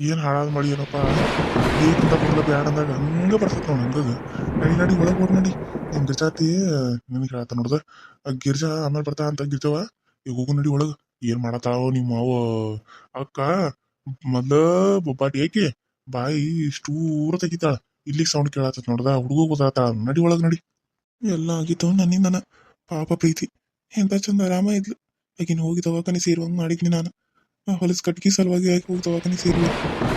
ಏನು ಹಾಳಾದ ಮಳಿ ಏನಪ್ಪ? ಬೇಕಂತ ಬಂದ ಬ್ಯಾಡ ಅಂದಾಗ ಹಂಗೆ ಬರ್ತೈತೆ ನೋಡಿ ಹಂಗದು ನಡಿ ನಡಿ, ಒಳಗೆ ಹೋಗಿ ನಡಿ. ನಿಮ್ಮ ಗಿರ್ಜಾತಿ ನಿನಗೆ ಹೇಳ್ತಾ ನೋಡ್ದ. ಗಿರ್ಜಾ ಆಮೇಲೆ ಬರ್ತಾ ಅಂತ ಗಿರ್ಜವ ಈಗ ಹೋಗು ನಡಿ ಒಳಗೆ. ಏನು ಮಾಡತ್ತಾವ ನಿಮ್ಮ ಅವ ಅಕ್ಕ, ಮೊದಲ ಬೊಬ್ಬಾಟಿ ಏಕೆ ಬಾಯಿ ಇಷ್ಟೂರ ತೆಗಿತಾಳ. ಇಲ್ಲಿಗೆ ಸೌಂಡ್ ಕೇಳತ್ತ ನೋಡ್ದ. ಹುಡುಗ ಗೊತ್ತಾತಾಳ. ನಡಿ ಒಳಗೆ ನಡಿ. ಎಲ್ಲ ಆಗಿತ್ತು ನನ್ನಿಂದನ. ಪಾಪ ಪ್ರೀತಿ. ಎಂತ ಚಂದ ಆರಾಮ ಇದ್ಲು. ಆಕಿನ ಹೋಗಿ ನೀ ಸೇರುವಂಗೆ ಮಾಡಿದ್ನಿ ನಾನು. ಹೊಲಸ್ ಕಟ್ಗಿ ಸಲುವಾಗಿ ಆಕೆ ಹೋಗಿ ದವಾಖಾನೆ ಸೇರಿಲ್ಲ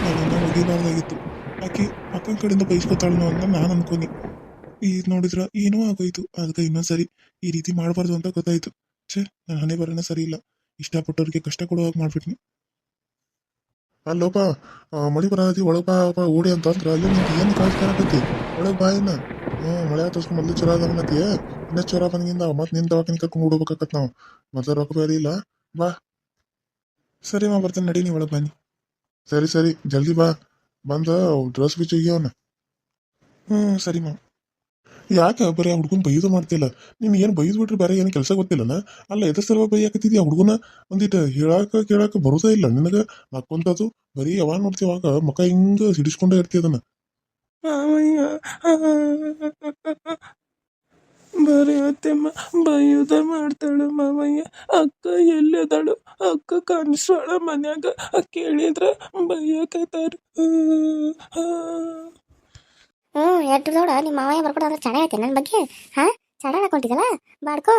ನಾನು ಒಗಿಬಾರ್ದಾಗಿತ್ತು ಆಕೆ ಅಕ್ಕನ ಕಡೆಯಿಂದ ಬೈಸ್ಕೊತಾಳನು ಅಂತ ನಾನು ಅನ್ಕೊನಿ ಈಗ ನೋಡಿದ್ರ ಏನೋ ಆಗೋಯ್ತು. ಅದಕ್ಕೆ ಇನ್ನೊಂದ್ಸರಿ ಈ ರೀತಿ ಮಾಡಬಾರ್ದು ಅಂತ ಗೊತ್ತಾಯ್ತು. ಛೇ ನನ್ನ ಹಣೆ ಬರೋಣ ಸರಿ ಇಲ್ಲ ಇಷ್ಟಪಟ್ಟವ್ರಿಗೆ ಕಷ್ಟ ಕೊಡುವಾಗ ಮಾಡ್ಬಿಟ್ನಿ. ಅಲ್ಲೋಪ ಮಳಿ ಬರತಿ, ಒಳಗೆ ಬಾ ಓಡಿ ಅಂತ ಅಂದ್ರ ಅಲ್ಲಿ ನಿಂಗೆ ಏನು ಕಾಳಜಿ ಕಾಣಕತ್ತಿ ಒಳಗೆ ಬಾ ಇನ್ನ. ಹ್ಞೂ ಮಳೆ ಆತಸ್ಕೊಂಡು ಮೊದಲು ಚಲೋ ಅದ ಇನ್ನ ಚೊರ ಬಂದಿಂದ ಮತ್ತೆ ನಿನ್ನ ದವಾಖಾನೆ ಕರ್ಕೊಂಡು ಹೋಗ್ಬೇಕಾಕತ್ ನಾವು. ಮೊದಲು ರೊಕ್ಕ ಬೇರೆ ಇಲ್ಲ. ಬಾ. ಸರಿ ಮಾ, ಬರ್ತೇನೆ, ನಡಿ ನೀವು ಒಳಗೆ ಬನ್ನಿ. ಸರಿ ಸರಿ, ಜಲ್ದಿ ಬಾ. ಬಂದ ಡ್ರೆಸ್ ಅವನ. ಹ್ಞೂ ಸರಿ ಮಾ. ಯಾಕೆ ಬರೀ ಆ ಹುಡುಗನ ಬೈದು ಮಾಡ್ತಿಲ್ಲ? ನಿಮ್ಗೆ ಏನು ಬೈದು ಬಿಟ್ರೆ ಬೇರೆ ಏನು ಕೆಲಸ ಗೊತ್ತಿಲ್ಲನ? ಅಲ್ಲ ಎದ ಸರ್ವ ಬೈ ಬೈಯಾಕತ್ತಿದ್ದಿ ಆ ಹುಡುಗನ? ಒಂದಿಟ್ಟು ಹೇಳಾಕ ಕೇಳಾಕ ಬರೋದೇ ಇಲ್ಲ ನಿನಗೆ? ಅದು ಬರೀ ಯಾವಾಗ ನೋಡ್ತೀವಾಗ ಮಕ ಹಿಂಗೆ ಸಿಡಿಸ್ಕೊಂಡೇ ಇರ್ತಿ ಅದನ್ನ. ಬರೀ ಅತ್ತೆಮ್ಮ ಬೈಯುದ ಮಾಡ್ತಾಳು ಮಾವಯ್ಯ. ಅಕ್ಕ ಎಲ್ಲದಾಳು? ಅಕ್ಕ ಕಾಣಿಸ್ತಾಳ ಮನ್ಯಾಗ. ಕೇಳಿದ್ರ ಬೈಯಕತ್ತಾರ. ಹ್ಞೂ ಎಟ್ಟು ನೋಡ ನಿಮ್ಮ ಮಾವಯ್ಯ ಬರ್ಕೊಡ ಅಂದ್ರೆ ಐತೆ ನನ್ನ ಬಗ್ಗೆ. ಹಾ ಚಡ ಹಾಕೊಂಡಿದ್ದಲ್ಲ ಬಾಡ್ಕೋ.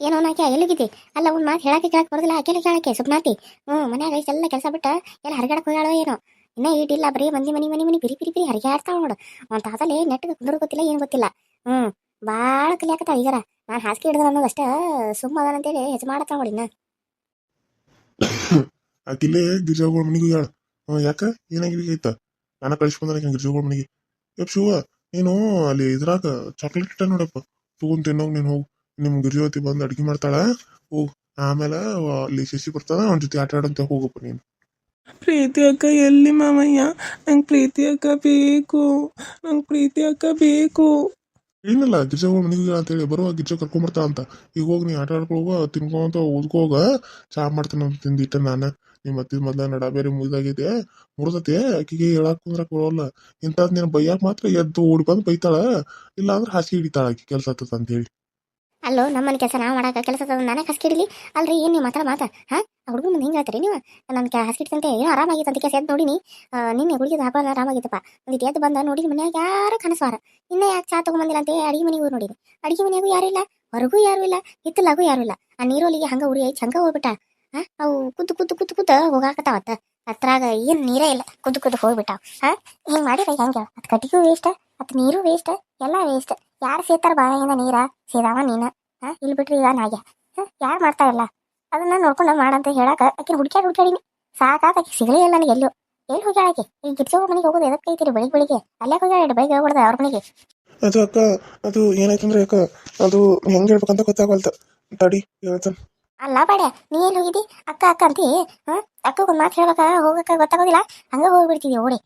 ಏನೋ ನಾಕೆ ಎಲ್ಲಿಗಿದ್ದಿ ಅಲ್ಲ ಒಂದು ಮಾತು ಹೇಳಕ್ಕೆ ಕೇಳಕ್ಕೆ ಬರೋದಿಲ್ಲ ಆಕೆಲ್ಲ ಕೇಳಕ್ಕೆ ಸುಪ್ನಾತಿ ಹ್ಞೂ ಮನ್ಯಾಗ ಇಷ್ಟೆಲ್ಲ ಕೆಲಸ ಬಿಟ್ಟ, ಎಲ್ಲ ಹರಿಗಾಡಕ್ಕೆ ಹೋಗ್ಯಾಳೋ ಏನೋ. ಇನ್ನ ಈಟಿಲ್ಲ ಬರೀ ಮಂದಿ ಮನಿ ಮನಿ ಮನಿ ಬಿರಿ ಬಿರಿ ಬಿರಿ ಹರಿಗಾಡ್ತಾವ ನೋಡು. ಅವ್ನ ತಾತಲ್ಲಿ ನೆಟ್ಟಿಗೆ ಕುಂದ್ರು ಗೊತ್ತಿಲ್ಲ, ಏನು ಗೊತ್ತಿಲ್ಲ. ಹ್ಞೂ ಭಾಳ ಕಲಿಯಾಕತ್ತಾಳ ಈಗಾರ. ನಾನು ಹಾಸಿಗೆ ಹಿಡ್ದ ಅನ್ನೋದಷ್ಟ ಸುಮ್ಮ ಅದಾನಂತೇಳಿ ಹೆಚ್ಚು ಮಾಡತ್ತಾವ ನೋಡಿ ಇನ್ನ ಆಕಿಲ್ಲೇ ಗಿರ್ಜಾಗೋಳ ಮನೆಗೆ ಹೇಳ ಹ್ಞೂ ಯಾಕ? ಏನಾಗಿತ್ತ ನಾನು ಕಳಿಸ್ಕೊಂಡ್ರೆ ಗಿರ್ಜಾಗೋಳ ಮನೆಗೆ. ಯಪ್ ಶಿವ ನೀನು ಅಲ್ಲಿ ಇದ್ರಾಗ ಚಾಕ್ಲೇಟ್ ಇಟ್ಟ ನೋಡಪ್ಪ. ತಗೊಂಡ್ ತಿನ್ನೋಗ್ ನೀನು ಹೋಗು. ನಿಮ್ಮ ಗಿರ್ಜಾವತಿ ಬಂದು ಅಡ್ಗೆ ಮಾಡ್ತಾಳ. ಓ ಆಮೇಲೆ ಅಲ್ಲಿ ಶಶಿ ಬರ್ತಾನ ಅವನ ಜೊತೆ ಆಟ ಆಡಂತ ಹೋಗಪ್ಪ ನೀನು. ಪ್ರೀತಿ ಅಕ್ಕ ಎಲ್ಲಿ ಮಾವಯ್ಯ? ನಂಗೆ ಪ್ರೀತಿ ಅಕ್ಕ ಬೇಕು. ನಂಗೆ ಪ್ರೀತಿ ಅಕ್ಕ ಬೇಕು. ಏನಿಲ್ಲ ಗಿರ್ಜಾ ಮನೆಗೆ ಅಂತೇಳಿ ಬರುವ ಗಿರ್ಜಾ ಕರ್ಕೊಂಬರ್ತಾ ಅಂತ. ಈಗ ಹೋಗಿ ನೀ ಆಟ ಆಡ್ಕೋಗ ತಿನ್ಕೊಂತ ಉದ್ಕೋಗ, ಚಾ ಮಾಡ್ತೀನಿ ಅಂತ ತಿಂದಿಟ್ಟ ನಾನು. ನಿಮ್ಮ ಅತ್ತಿದ ಮೊದ್ಲ ನಡ ಬೇರೆ ಮುಗಿದಾಗಿದೆ ಮುರಿದತಿ ಆಕಿಗೆ ಹೇಳಕ್ ಕುಂದ್ರಕ್ ಬರೋಲ್ಲ. ಇಂಥದ್ ನೀನು ಬೈಯಾಕ ಮಾತ್ರ ಎದ್ದು ಓಡಿ ಬಂದು ಬೈತಾಳ. ಇಲ್ಲ ಅಂದ್ರೆ ಹಾಸಿಗೆ ಹಿಡಿತಾಳ ಆಕಿ ಕೆಲಸ ಅಂತ ಹೇಳಿ ಅಲ್ಲೋ ನಮ್ಮನೆ ಕೆಲಸ ನಾವು ಮಾಡಾಕ ಕೆಲಸ ನಾನೇ ಹಸ್ಕಿಡ್ಲಿ ಅಲ್ರಿ ಏನು ನೀವು ಮಾತಾಡ ಮಾತಾ? ಹಾ? ಹುಡುಗ ಮುಂದೆ ಹಿಂಗೆ ಹೇಳ್ತೀರಿ ನೀವು? ನನ್ನ ಹಸ್ಕಿಡ್ತಂತೆ ಏನೋ ಆರಾಮಾಗಿತ್ತು ಅಂತ ಕೆಲಸ ಎದ್ದು ನೋಡಿನಿ. ಆ, ನಿನ್ನೆ ಹುಡುಗಿದ ಹಬ್ಬ ಆರಾಮಾಗಿತ್ತಪ್ಪ ಒಂದು ಎದ್ದು ಬಂದ ನೋಡಿ ಮನ್ಯಾಗ ಯಾರು ಕನಸ್ವಾರ ಇನ್ನ ಯಾಕೆ ಚಾ ತಗೊಂಬಂದಿಲ್ಲ ಅಂತ ಅಡಿಗೆ ಮನೆಗೂ ನೋಡಿನಿ. ಅಡಿಗೆ ಮನೆಗೂ ಯಾರು ಇಲ್ಲ ಹೊರಗೂ ಯಾರು ಇಲ್ಲ ಹಿತ್ತಲಾಗೂ ಯಾರು ಇಲ್ಲ. ಆ ನೀರೋಲಿಗೆ ಹಂಗ ಉರಿ ಐತಿ ಹಂಗ ಹೋಗ್ಬಿಟ್ಟ. ಹಾ? ಅವು ಕುದ್ದು ಕುದ್ದು ಕುದ್ದು ಕುದ್ದ ಹೋಗಾಕತ್ತಾವತ್ತ. ಅತ್ರಾಗ ಏನು ನೀರೇ ಇಲ್ಲ. ಕುದ್ದು ಕುದ್ದು ಹೋಗ್ಬಿಟ್ಟಾವ. ಹಾ? ಹಿಂಗೆ ಮಾಡಿರ ಹೆಂಗೆ ಅತ್ ಕಟ್ಟಿಗೂ ವೇಸ್ಟ್ ಅತ್ ನೀರು ವೇಸ್ಟ್ ಎಲ್ಲ ವೇಸ್ಟ್ ಯಾರು ಸೇತಾರ ಬಾಯಿಂದ ನೀರ? ಸೇದಾವ ನೀನ. ಹಾ? ಇಲ್ಲಿ ಬಿಟ್ರಿ ಈಗ ನಾಗ್ಯ. ಯಾರು ಮಾಡ್ತಾ ಇಲ್ಲ? ಅದನ್ನ ನೋಡ್ಕೊಂಡು ಮಾಡಂತ ಹೇಳಾಕ ಆಕಿನ ಹುಡುಕ್ಯಾಡ್ ಹುಡುಕ್ಯಾಡಿನಿ. ಸಾಕಾತ ಆಕಿ ಸಿಗಲೇ ಇಲ್ಲ ನನಗೆ ಎಲ್ಲೂ. ಎಲ್ಲಿ ಹೋಗ್ಯಾಳ ಆಕೆ? ಈ ಗಿರ್ಜೋ ಮನೆಗೆ ಹೋಗೋದು ಎದಕ್ಕೆ ಐತಿರಿ ಬೆಳಿಗ್ಗೆ ಬೆಳಿಗ್ಗೆ? ಅಲ್ಲೇ ಹೋಗ್ಯಾಳ ಬೆಳಿಗ್ಗೆ ಹೋಗ್ಬಿಡ್ದ ಅವ್ರ ಮನೆಗೆ? ಅದು ಅಕ್ಕ ಅದು ಏನಾಯ್ತಂದ್ರೆ ಅಕ್ಕ ಅದು ಹೆಂಗೆ ಹೇಳ್ಬೇಕಂತ ಗೊತ್ತಾಗಲ್ತ ತಡಿ ಹೇಳ್ತಾನೆ. ಅಲ್ಲ ಬಾಡ್ಯಾ ನೀ ಎಲ್ಲಿ ಹೋಗಿದ್ದಿ? ಅಕ್ಕ ಅಕ್ಕ ಅಂತಿ? ಹಾಂ? ಅಕ್ಕ ಒಂದ್ ಮಾತು ಹೇಳ್ಬೇಕಾ ಹೋಗಕ್ಕ ಗೊತ್ತಾಗೋದಿಲ್ಲ? ಹಂಗ ಹೋಗ್ಬಿಡ್ತಿದ್ವಿ ಓಡಿ?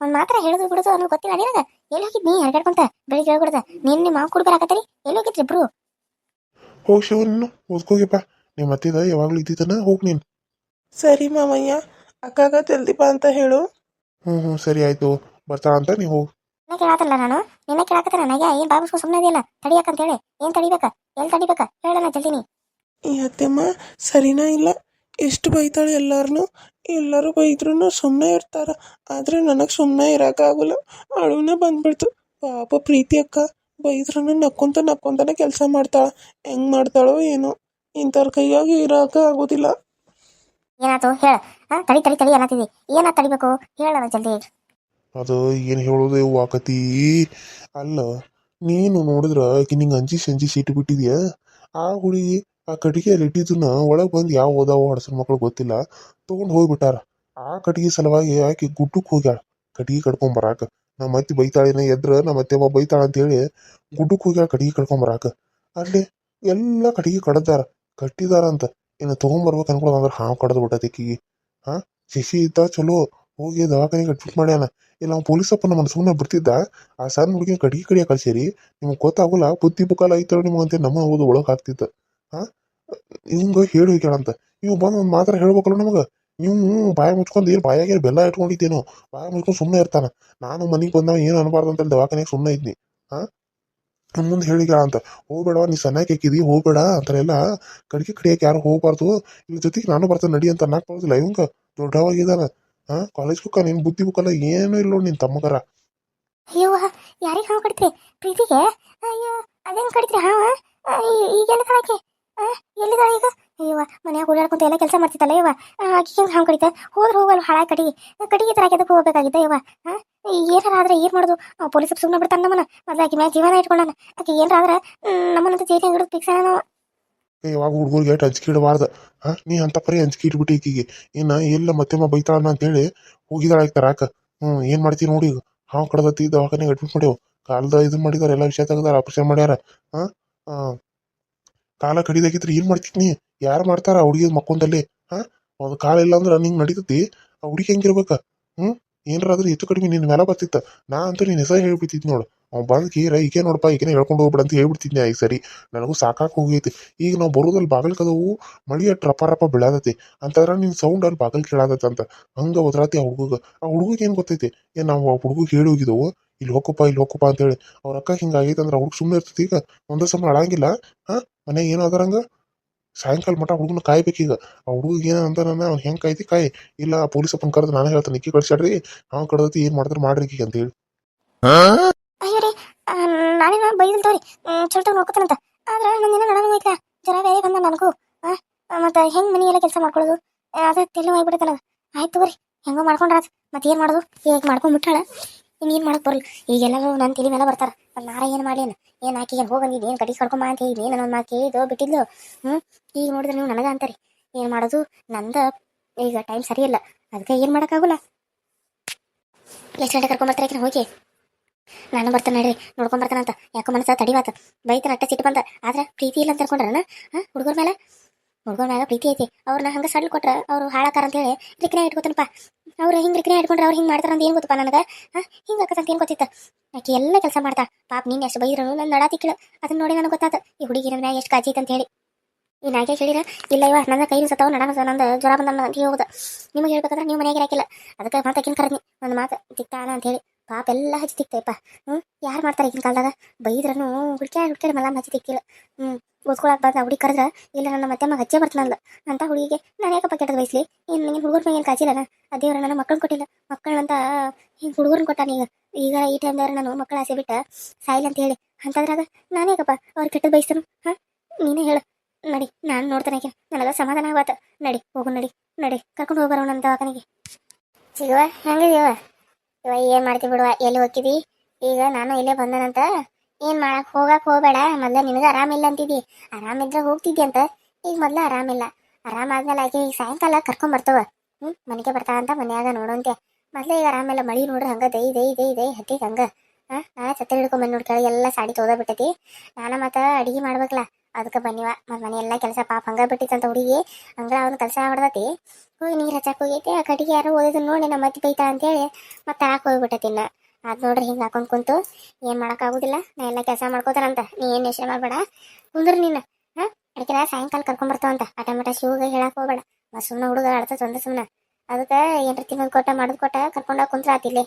ಒಂದ್ ಮಾತ್ರ ಹೇಳುದು ಬಿಡುದು ಅನ್ನೋದು ಗೊತ್ತಿಲ್ಲ ನಿನಗ? ಎಲ್ಲಿ ಹೋಗಿದ್ ನೀ ಹರಗಾಡ್ಕೊಂತ ಬೆಳಿಗ್ಗೆ ಹೇಳ್ಬಿಡ್ದ ನೀನ್ ನಿಮ್ಮ ಮಾವು ಕುಡ್ಬರಾಕತ್ತರಿ ಎಲ್ಲಿ ಹೋಗಿದ್ರಿ ಇಬ್ರು? ಹೋಗಿ ಶಿವ ನೀನು ಓದ್ಕೋಗಿಪ್ಪ ನಿಮ್ಮ ಅತ್ತಿದ ಯಾವಾಗ್ಲೂ ಇದ್ದಿದ್ದನ ಹೋಗಿ ನೀನು. ಸರಿ ಮಾಮಯ್ಯ ಅಕ್ಕಾಗ ಜಲ್ದಿ ಬಾ ಅಂತ ಹೇಳು. ಹ್ಞೂ ಹ್ಞೂ ಸರಿ ಆಯ್ತು. ಬರ್ತಾಳ ಅಂತ ನೀವು ಹೋಗ್. ನಿನ್ನ ಕೇಳಾತಲ್ಲ ನಾನು? ನಿನ್ನ ಕೇಳಾಕತ್ತ ನನಗೆ? ಏನ್ ಬಾಬಿಸ್ಕೊ ಸುಮ್ಮನೆ ಇದೆಯಲ್ಲ? ತಡಿಯಕ್ಕಂತ ಹೇಳಿ. ಏನ್ ತಡಿಬೇಕ? ಎಲ್ಲಿ ತಡಿಬೇಕ? ಹೇಳಣ ಜಲ್ದಿನಿ. ಈ ಅತ್ತೆಮ್ಮ ಸರಿನಾ ಇಲ್ಲ? ಎಷ್ಟು ಬೈತಾಳೆ ಎಲ್ಲಾರನು? ಎಲ್ಲರೂ ಬೈದ್ರೂ ಸುಮ್ಮನೆ ಇರ್ತಾರ. ಆದ್ರೆ ನನಗೆ ಸುಮ್ಮನೆ ಇರೋಕ್ಕಾಗಲ್ಲ. ಅಳುನೇ ಬಂದ್ಬಿಡ್ತು. ಪಾಪ ಪ್ರೀತಿ ಅಕ್ಕ. ಬೈದ್ರೂ ನಕ್ಕೊಂತ ನಕ್ಕೊಂತಾನೆ ಕೆಲಸ ಮಾಡ್ತಾಳ. ಹೆಂಗ್ ಮಾಡ್ತಾಳೋ ಏನೋ. ಇಂಥವ್ರ ಕೈಯಾಗಿ ಇರೋಕ ಆಗೋದಿಲ್ಲ. ಏನಾಯ್ತು? ಹೇಳ. ತಡಿ ತಡಿ ತಡಿ ಏನ ತಡಿಬೇಕು? ಹೇಳ ಜಲ್ದಿ. ಅದು ಏನು ಹೇಳೋದು ವಾಕತಿ ಅಲ್ಲ ನೀನು ನೋಡಿದ್ರ ಆಕಿ ನಿಂಗೆ ಅಂಜಿ ಸಂಜಿ ಸೀಟು ಬಿಟ್ಟಿದ್ಯಾ? ಆ ಹುಡುಗಿ ಆ ಕಟ್ಟಿಗೆಯಲ್ಲಿ ಇಟ್ಟಿದ್ದನ್ನ ಒಳಗೆ ಬಂದು ಯಾವ ಓದಾವ ಹಡಸನ ಮಕ್ಳು ಗೊತ್ತಿಲ್ಲ, ತೊಗೊಂಡು ಹೋಗ್ಬಿಟ್ಟಾರ. ಆ ಕಟ್ಟಿಗೆ ಸಲುವಾಗಿ ಆಕಿ ಗುಡ್ಡಕ್ಕೆ ಹೋಗ್ಯಾಳ. ಕಟ್ಟಿಗೆ ಕಡ್ಕೊಂಬರಾಕ ನಮ್ಮ ಅತ್ತಿ ಬೈತಾಳಿನ ಎದ್ರ ನಮ್ಮ ಅತ್ತೆ ಒಬ್ಬ ಬೈತಾಳ ಅಂತೇಳಿ ಗುಡ್ಡಕ್ಕೆ ಹೋಗ್ಯಾಳ ಕಟ್ಟಿಗೆ ಕಡ್ಕೊಂಬರಾಕ ಅಲ್ಲಿ ಎಲ್ಲ ಕಟ್ಟಿಗೆ ಕಡ್ದಾರ ಕಟ್ಟಿದಾರ ಅಂತ ಇನ್ನು ತೊಗೊಂಬರ್ಬೇಕು ಅನ್ಕೊಳ್ಳೋದಂದ್ರೆ ಹಾವು ಕಡ್ದು ಬಿಟ್ಟೈತಿ ಹಾಂ ಹಾ? ಶಿಶಿ ಇದ್ದ ಚಲೋ. ಹೋಗಿ ದವಾಖಾನೆಗೆ ಅಡ್ಮಿಟ್ ಮಾಡ್ಯಾನ. ಇಲ್ಲ ಅವ್ನು ಪೊಲೀಸಪ್ಪ ನಮ್ಮ ಸುಮ್ಮನೆ ಬಿಡ್ತಿದ್ದ. ಆ ಸಣ್ಣ ಹುಡುಗಿ ಕಡಿಗೆ ಕಡಿಯ ಕಳ್ಸೇರಿ ನಿಮ್ಗೆ ಗೊತ್ತಾಗೋಲ್ಲ, ಬುದ್ಧಿ ಬುಕಾಲ ಐತರೋ ನಿಮ್ಗೆ ಅಂತ ನಮ್ಮ ಓದು ಒಳಗೆ ಹಾಕ್ತಿದ್ದ ಹಾ? ಹಿಂಗ ಹೇಳಿ ಹೋಗ್ಯಾಳಂತ ಇವ್ ಬಂದು ಒಂದು ಮಾತ್ರ ಹೇಳ್ಬೇಕಲ್ಲ ನಮಗೆ. ನೀವು ಬಾಯ ಮುಚ್ಕೊಂಡು ಏನು ಬಾಯಾಗೆ ಬೆಲ್ಲ ಇಟ್ಕೊಂಡಿದ್ದೇನೋ. ಬಾಯ ಮುಚ್ಕೊಂಡು ಸುಮ್ಮನೆ ಇರ್ತಾನೆ. ನಾನು ಮನೆಗೆ ಬಂದಾಗ ಏನು ಅನ್ಬಾರ್ದು ಅಂತ ದವಾಖಾನೆಗೆ ಸುಮ್ಮನೆ ಇದ್ನಿ. ಹಾಂ? ಮುಂದೆ ಹೇಳಿ ಅಂತ. ಹೋಗ್ಬೇಡ ನೀ ಸಣ್ಣಕ್ಕೆ ಹಾಕಿದಿ, ಹೋಗ್ಬೇಡ ಅಂತಾರೆಲ್ಲ ಕಡಿಕೆ ಕಡಿಯಕ್ಕೆ ಯಾರು ಹೋಗ್ಬಾರ್ದು. ಇವ್ರ ಜೊತೆಗೆ ನಾನು ಬರ್ತೇನೆ, ನಡಿ ಅಂತ ನಾಕ್ ಬರೋದಿಲ್ಲ. ಇವಂಗ ದೊಡ್ಡವಾಗಿದ್ದಾನ ಹಾಂ? ಕಾಲೇಜ್ ಬುಕ್ಕ ನಿನ್ ಬುದ್ಧಿ ಬುಕ್ಕಲ್ಲ ಏನೂ ಇಲ್ಲ ನೋಡಿ ನಿನ್ ತಮ್ಮಗರ. ಅಯ್ಯೋ, ಯಾರಿಗೆ ಕಡಿತ್ರಿ ಪ್ರೀತಿಗೆ? ಅಯ್ಯೋ, ಅದೇನು ಕಡಿತ್ರಿ ಹಾವ? ಈಗೆಲ್ಲ ಕಳಕ್ಕೆ ಎಲ್ಲಿದಾಳ ಈಗ? ಅಯ್ಯವ ಮನ್ಯಾಗ ಓಡಾಡ್ಕೊಂತ ಎಲ್ಲ ಕೆಲಸ ಮಾಡ್ತಿತ್ತಲ್ಲ ಇವ ಆಕೆ ಹೆಂಗೆ ಹಾವು ಕಡಿತ ಹೋದ್ರೆ ಹೋಗಲ್ಲ ಹಾಳ ಕಡಿಗೆ ಕಡಿಗೆ ತರ ಅದಕ್ಕೆ ಹೋಗ್ಬೇಕಾಗಿದ್ದ ಇವ ಏನಾರ ಆದ್ರೆ ಏನು ಮಾಡೋದು? ಪೊಲೀಸ್ ಸುಮ್ಮನೆ ಬಿಡ್ತಾನೆ ನಮ್ಮನ ಮೊದ್ಲು ಮ್ಯಾಗ ಜೀವನ ಇಟ್ಕೊಂಡಾನ. ಆಕೆ ಏನಾರ ಆದ್ರೆ ನಮ್ಮನಂತ ಜೈಲಿಗೆ ಹಿಡಿದು ಫಿಕ್ಸ್ ನಾವು ಯಾವಾಗ ಹುಡುಗರಿಗೆ ಎಷ್ಟು ಅಂಜಿಕೆ ಇಡಬಾರ್ದು? ಹಾ ನೀ ಅಂತ ಪರಿ ಅಂಜಿಕೆ ಇಟ್ಬಿಟ್ಟು ಈಕಿಗೆ. ಇನ್ನ ಎಲ್ಲ ಮತ್ತೆ ಬೈತಾಳ ಅಂತೇಳಿ ಹೋಗಿದಾಳ ಆಯ್ತು ತರಾಕ ಹ್ಮ್, ಏನು ಮಾಡ್ತೀವಿ ನೋಡಿ ಈಗ. ಹಾವು ಕಡ್ದತ್ತಿ ದವಾಖಾನೆಗೆ ಅಡ್ಮಿಟ್ ಮಾಡ್ಯಾವ. ಕಾಲ್ದ ಇದು ಮಾಡಿದಾರೆ, ಎಲ್ಲ ವಿಷಯ ತೆಗ್ದಾರ ಆಪರೇಷನ್ ಮಾಡ್ಯಾರ. ಹಾ ಕಾಲ ಕಡಿದಾಗಿದ್ರೆ ಏನ್ ಮಾಡ್ತಿದ್ನಿ? ಯಾರು ಮಾಡ್ತಾರ ಹುಡುಗಿ ಮಕ್ಕೊಂದಲ್ಲಿ? ಹಾ? ಒಂದು ಕಾಲ ಇಲ್ಲ ಅಂದ್ರೆ ನಿಂಗೆ ನಡೀತತಿ. ಆ ಹುಡುಗಿ ಹೆಂಗಿರ್ಬೇಕ? ಹ್ಮ್? ಏನಾರ ಹೆಚ್ಚು ಕಡಿಮೆ ನಿನ್ನ ಮೇಲೆ ಬರ್ತಿತ್ತ. ನಾ ಅಂತೂ ನಿನ್ನ ಹೆಸರು ಹೇಳ್ಬಿಟ್ಟಿದ್ ನೋಡು. ಅವ್ನು ಬಂದು ಕೀರ ಈಗೇ ನೋಡಪ್ಪ ಈಗೇನೆ ಹೇಳ್ಕೊಂಡು ಹೋಗ್ಬಿಡ ಅಂತ ಹೇಳ್ಬಿಡ್ತಿದ್ದೆ ಈಗ ಸರಿ. ನನಗೂ ಸಾಕಾಗಿ ಹೋಗೈತಿ. ಈಗ ನಾವು ಬರೋದಲ್ಲಿ ಬಾಗಿಲು ಕದವು, ಮಳಿ ಅಟ್ ರಪ ಬೀಳಾದತಿ ಅಂತಂದ್ರ ನಿನ್ ಸೌಂಡ್ ಅಲ್ಲಿ ಬಾಗಿಲು ಕೇಳಾದತ್ತ ಅಂತ. ಹಂಗ ಒದ್ರಾತಿ ಆ ಹುಡುಗ ಆ ಹುಡುಗಿಗೆ ಏನು ಗೊತ್ತೈತಿ? ಏನ್ ನಾವು ಆ ಹುಡುಗಿಗೆ ಹೇಳಿ ಹೋಗಿದ್ದವು. ಇಲ್ಲಿ ಹೋಗಪ್ಪ ಇಲ್ಲಿ ಹೋಗಪ್ಪ ಅಂತೇಳಿ. ಅವ್ರ ಅಕ್ಕ ಹಿಂಗಾಗೈತೆ ಅಂದ್ರೆ ಅವ್ರಿಗೆ ಸುಮ್ಮನೆ ಇರ್ತೈತಿ ಈಗ. ಒಂದೇ ಸಮ ಅಳಂಗಿಲ್ಲ. ಹಾ? ಮನೆಗೆ ಏನೋ ಅದರಂಗ? ಸಾಯಂಕಾಲ ಮಟ ಹುಡುಗನ ಕಾಯ್ಬೇಕೀಗ ಆ ಹುಡುಗ ಏನ ಅಂತ ನಾನು ಅವ್ನು ಹೆಂಗೆ ಕಾಯ್ತಿ ಕಾಯಿ. ಇಲ್ಲ ಪೊಲೀಸ್ ಅಪ್ಪನ ಕರೆದು ನಾನು ಹೇಳ್ತಾನೆ ನಿಕ್ಕಿ ಕಳ್ಸಾಡ್ರಿ ಅವ್ನು ಕಡ್ದತಿ ಏನು ಮಾಡ್ತಾರೆ ಮಾಡ್ರಿ ಈಗ ಅಂತ ಹೇಳಿ ಅಯ್ಯೋ ರೀ ನಾನೇನ ನಾನು ಬೈದಿಲ್ ತೋರಿ. ಚೊಲ್ಟ ನೋಡ್ಕೊತಾನಂತ. ಆದ್ರೆ ನಂದಿನ ನಡನ ಹೋಯ್ತಾ ಜರ ಬೇರೆ ಬಂದ ನನಗೂ. ಮತ್ತೆ ಹೆಂಗ್ ಮನಿ ಎಲ್ಲ ಕೆಲಸ ಮಾಡ್ಕೊಳ್ಳೋದು? ಅದ ತೆಲು ಹೋಗ್ಬಿಡುತ್ತಲ್ಲ ಆಯ್ತು ತಗೋರಿ ಹೆಂಗೋ ಮಾಡ್ಕೊಂಡ್ರಾತ್ ಮತ್ತೆ ಏನ್ ಮಾಡೋದು? ಈಗ ಮಾಡ್ಕೊಂಡ್ಬಿಟ್ಟಾಳ ಇನ್ನೇನ್ ಮಾಡಕ್ ಬರಲ್ಲ. ಈಗೆಲ್ಲರೂ ನನ್ನ ತಲೆ ಮೇಲೆ ಬರ್ತಾರ. ನಾರ ಏನ್ ಮಾಡ್ಲೇನು ಏನ್? ಆಕಿ ಹೋಗ ಹೋಗಂದಿದ್ದು ಏನ್ ಕಡ್ಕೊಂಬ ಅಂತ ಹೇಳಿ ಏನ್ ನನ್ನ ಮಾತು ಕೇಳಿದ್ದು ಬಿಟ್ಟಿದ್ಲು ಹ್ಮ್? ಈಗ ನೋಡಿದ್ರೆ ನೀವು ನನಗ ಅಂತಾರಿ. ಏನ್ ಮಾಡೋದು? ನಂದ ಈಗ ಟೈಮ್ ಸರಿ ಇಲ್ಲ. ಅದಕ್ಕೆ ಏನ್ ಮಾಡಕ್ಕಾಗಲ್ಲ ಎಷ್ಟು ಗಂಟೆ ಕರ್ಕೊಂಬರ್ತಾರೆ ಹೋಗಿ? ನಾನು ಬರ್ತಾನೆ ನಡ್ರಿ. ನೋಡ್ಕೊಂಡ್ ಬರ್ತಾನಂತ ಯಾಕೋ ಮನಸ್ಸ ತಡಿವಾತ. ಬೈತಾನ, ಅಟ್ಟ ಸಿಟ್ಟು ಬಂದ. ಆದ್ರೆ ಪ್ರೀತಿ ಇಲ್ಲ ಅಂತ ಅನ್ಕೊಂಡ್ರನ ಹುಡುಗರ ಮೇಲೆ ಹುಡುಗರ ಮೇಲೆ ಪ್ರೀತಿ ಐತಿ. ಅವ್ರನ್ನ ಹಂಗ ಸಡ್ಲ್ ಕೊಟ್ರ ಅವ್ರು ಹಾಳಾಕಾರ ಅಂತ ಹೇಳಿ ರಿಕ್ನೆ ಇಟ್ಕೋತಾನಪ್ಪ. ಅವ್ರು ಹಿಂಗೆ ರಿಕ್ನೆ ಇಟ್ಕೊಂಡ್ರೆ ಅವ್ರು ಹಿಂಗೆ ಮಾಡ್ತಾರ ಅಂತ ಏನು ಗೊತ್ತಪ್ಪ ನನಗೆ? ಹಿಂಗೆ ಹಿಂಗ ಆಕತ್ತಂತ ಏನು ಗೊತ್ತಿತ್ತು? ಆಕೆ ಎಲ್ಲ ಕೆಲಸ ಮಾಡ್ತಾ ಪಾಪ ನೀನು ಎಷ್ಟು ಬೈದ್ರು ನನ್ನ ನಡಾತಿ ತಿಕ್ಕಿಳ ಅದನ್ನ ನೋಡಿ ನನಗೆ ಗೊತ್ತಾತ. ಈ ಹುಡುಗಿ ನನ್ನ ಎಷ್ಟು ಕಾಜಿ ಅಂತ ಹೇಳಿ. ಈ ನಾಗೆ ಹೇಳಿದ್ರ ಇಲ್ಲ ಇವ, ನನ್ನ ಕೈ ಸತ್ತಾವ ನಡ ನಂದು ಜ್ವರ ಬಂದ ಅಂತ ಹೋಗುದ ನಿಮಗೆ ಹೇಳ್ಬೇಕಂದ್ರೆ ನೀವು ಮನೆಯಾಗಿರಾಕಿಲ್ಲ ಅದಕ್ಕೆ ಮಾತಾಕಿನ ಕರ್ನಿ ಒಂದು ಮಾತು ತಿಕ್ತಾನ ಅಂತ ಹೇಳಿ. ಪಾಪ ಎಲ್ಲ ಹಚ್ಚಿ ತಿಕ್ತೇಪ್ಪ ಹ್ಮ್, ಯಾರು ಮಾಡ್ತಾರೆ ಈಗಿನ ಕಾಲದಾಗ? ಬೈದ್ರನು ಹುಡ್ಕ್ಯಾಡ್ ಹುಡ್ಕ್ಯಾಡ್ ಮಲ್ಲ ಹಚ್ಚಿ ತಿಕ್ಕಿಲ್ಲ ಹ್ಮ್, ಓದ್ಕೊಳಕ್ ಬಂದ ಹುಡುಗಿ ಕರೆದ್ರ, ಇಲ್ಲ ನನ್ನ ಮತ್ತೆ ಮಗ ಹಚ್ಚೇ ಬರ್ತಾನಲ್ಲ ಅಂತ ಹುಡುಗಿಗೆ, ನಾನು ಯಾಕಪ್ಪ ಕೆಟ್ಟದ ಬಯಸ್ಲಿ ಏನು ನಿನ್ನ ಹುಡುಗರ ಮೇಲೆ ಏನು ಕಾಜಿಲ್ಲ ಆ ದೇವ್ರ ನನ್ನ ಮಕ್ಕಳನ್ನ ಕೊಟ್ಟಿಲ್ಲ. ಮಕ್ಕಳಂತ, ಹಿಂಗೆ ಹುಡುಗರನ್ನ ಕೊಟ್ಟಾನ ಈಗ ಈಗ ಈ ಟೈಮ್ದಾರ ನಾನು ಮಕ್ಕಳ ಆಸೆ ಬಿಟ್ಟ ಸಾಯಿಲ್ ಅಂತ ಹೇಳಿ. ಅಂತದ್ರಾಗ ನಾನು ಯಾಕಪ್ಪ ಅವ್ರು ಕೆಟ್ಟದ ಬಯಸ್ತಾನು ಹಾ? ನೀನೇ ಹೇಳು. ನಡಿ, ನಾನು ನೋಡ್ತಾನೆ ನನಗೆ ಸಮಾಧಾನ ಆಗತ್ತ ನಡಿ, ಹೋಗು ನಡಿ. ನಡಿ, ಕರ್ಕೊಂಡು ಹೋಗ್ಬರೋಣ ಅಂತ ದವಾಖಾನೆಗೆ ಸಿಗುವ ಹೆಂಗಿದೀವ ಇವ ಏನ್ ಮಾಡ್ತೀವಿ ಬಿಡುವ ಎಲ್ಲಿ ಹೋಗಿದಿ ಈಗ ನಾನು ಇಲ್ಲೇ ಬಂದನಂತ. ಏನ್ ಮಾಡಕ್ ಹೋಗಕ್ ಹೋಗ್ಬೇಡ, ಮೊದ್ಲ ನಿನಗ ಆರಾಮಿಲ್ಲ ಅಂತಿದಿ. ಆರಾಮಿದ್ರೆ ಹೋಗ್ತಿದ್ದಿ ಅಂತ. ಈಗ ಮೊದ್ಲ ಆರಾಮಿಲ್ಲ ಆರಾಮಾದ್ಮೇಲೆ ಆಕೆ ಈಗ ಸಾಯಂಕಾಲ ಕರ್ಕೊಂಡ್ ಬರ್ತವ. ಹ್ಮ್, ಮನೆಗೆ ಬರ್ತಾ ಅಂತ ಮನ್ಯಾಗ ನೋಡಂತೆ. ಮೊದ್ಲ ಈಗ ಆರಾಮಿಲ್ಲ ಮಳಿ ನೋಡ್ರಿ ಹಂಗ ದೈ ದೈ ದೈ ದೈ ಹತ್ತಿಗೆ ಹಂಗ. ಹಾ, ನಾಳೆ ಛತ್ರಿ ಹಿಡ್ಕೊಂಡ್ ಬಂದ್ ನೋಡಿ ಎಲ್ಲ ಸಾಡಿ ತೋದ ಬಿಟ್ಟತಿ. ನಾನ ಮತ್ತ ಅಡಿಗೆ ಮಾಡ್ಬೇಕಲ್ಲ. ಅದಕ್ಕೆ ಬನ್ನಿವ ಮತ್ತು ಮನೆ ಎಲ್ಲ ಕೆಲಸ ಪಾಪ ಹಂಗ ಅಂತ ಹುಡುಗಿ. ಹಂಗ ಅವ್ನ ಕೆಲಸ ಹೊಡೆದತಿ ಹೋಗಿ ನೀರು ಹಚ್ಚಕ್ ಹೋಗೈತೆ. ಆ ಕಡೆಗೆ ಯಾರೋ ಓದಿದ್ರು ನೋಡಿ ನಮ್ಮ ಮತ್ತೆ ಬೈತಾ ಅಂತೇಳಿ ಮತ್ತೆ ಹಾಕ್ ಹೋಗ್ಬಿಟ್ಟತಿನ್ನ ಅದು ನೋಡ್ರಿ ಹಿಂಗೆ ಹಾಕೊಂಡ್ ಕುಂತು. ಏನು ಮಾಡಕ್ ಆಗುದಿಲ್ಲ. ನಾ ಎಲ್ಲ ಕೆಲಸ ಮಾಡ್ಕೋತಾರಂತ. ನೀ ಏನು ಯೋಚನೆ ಮಾಡ್ಬೇಡ. ಕುಂದ್ರ ನೀನು. ಹಾಂ? ಅದಕ್ಕೆ ಸಾಯಂಕಾಲ ಕರ್ಕೊಂಬರ್ತಾವಂತ ಆಟ ಮಟ ಶಿವಗ ಹೇಳಕ್ ಹೋಗ್ಬೇಡ. ಮತ್ ಸುಮ್ನ ಹುಡುಗ ಆಡ್ತದ ಒಂದ ಸುಮ್ನ. ಅದಕ್ಕ ಏನ್ರ ತಿನ್ನೋದು ಕೊಟ್ಟ ಮಾಡೋದು ಕೊಟ್ಟ ಕರ್ಕೊಂಡೋಗಿ ಕುಂತ್ರ ಆತಿಲ್ಲಿ